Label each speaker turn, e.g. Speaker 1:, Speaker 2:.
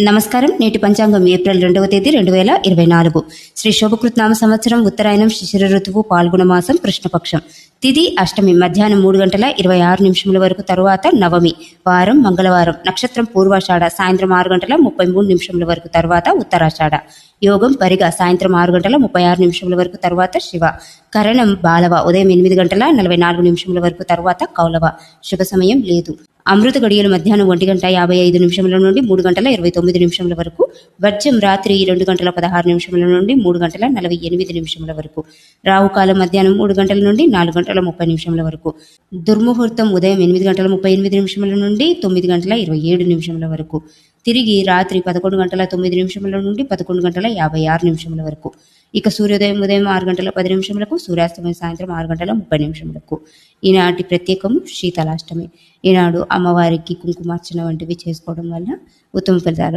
Speaker 1: నమస్కారం. నేటి పంచాంగం ఏప్రిల్ రెండవ తేదీ రెండు వేల ఇరవై నాలుగు. శ్రీ శోభకృత్నామ సంవత్సరం ఉత్తరాయణం శిశిర ఋతువు పాల్గొన మాసం కృష్ణపక్షం. తిది అష్టమి మధ్యాహ్నం మూడు గంటల ఇరవై ఆరు నిమిషముల వరకు తరువాత నవమి వారం మంగళవారం నక్షత్రం పూర్వాషాఢ సాయంత్రం ఆరు గంటల ముప్పై మూడు నిమిషముల వరకు తర్వాత ఉత్తరాషాఢ. యోగం పరిగా సాయంత్రం ఆరు గంటల ముప్పై ఆరు నిమిషముల వరకు తర్వాత శివ. కరణం బాలవ ఉదయం ఎనిమిది గంటల నలభై నాలుగు నిమిషముల వరకు తర్వాత కౌలవ. శుభ సమయం లేదు. అమృత గడియలు మధ్యాహ్నం ఒంటి గంట యాభై ఐదు నిమిషముల నుండి మూడు గంటల ఇరవై తొమ్మిది నిమిషముల వరకు వర్జం రాత్రి రెండు గంటల పదహారు నిమిషముల నుండి మూడు గంటల నలభై ఎనిమిది నిమిషముల వరకు రావుకాలం మధ్యాహ్నం మూడు గంటల నుండి నాలుగు గంటల ముప్పై నిమిషముల వరకు దుర్ముహూర్తం ఉదయం ఎనిమిది గంటల ముప్పై ఎనిమిది నిమిషముల నుండి తొమ్మిది గంటల ఇరవై ఏడు నిమిషముల వరకు తిరిగి రాత్రి పదకొండు గంటల తొమ్మిది నిమిషముల నుండి పదకొండు గంటల యాభై ఆరు నిమిషముల వరకు. ఇక సూర్యోదయం ఉదయం ఆరు గంటల పది నిమిషములకు సూర్యాస్తమయం సాయంత్రం ఆరు గంటల ముప్పై నిమిషములకు. ఈనాటి ప్రత్యేకం శీతలాష్టమి. ఈనాడు అమ్మవారికి కుంకుమార్చన వంటివి చేసుకోవడం వల్ల ఉత్తమ ఫలితాలు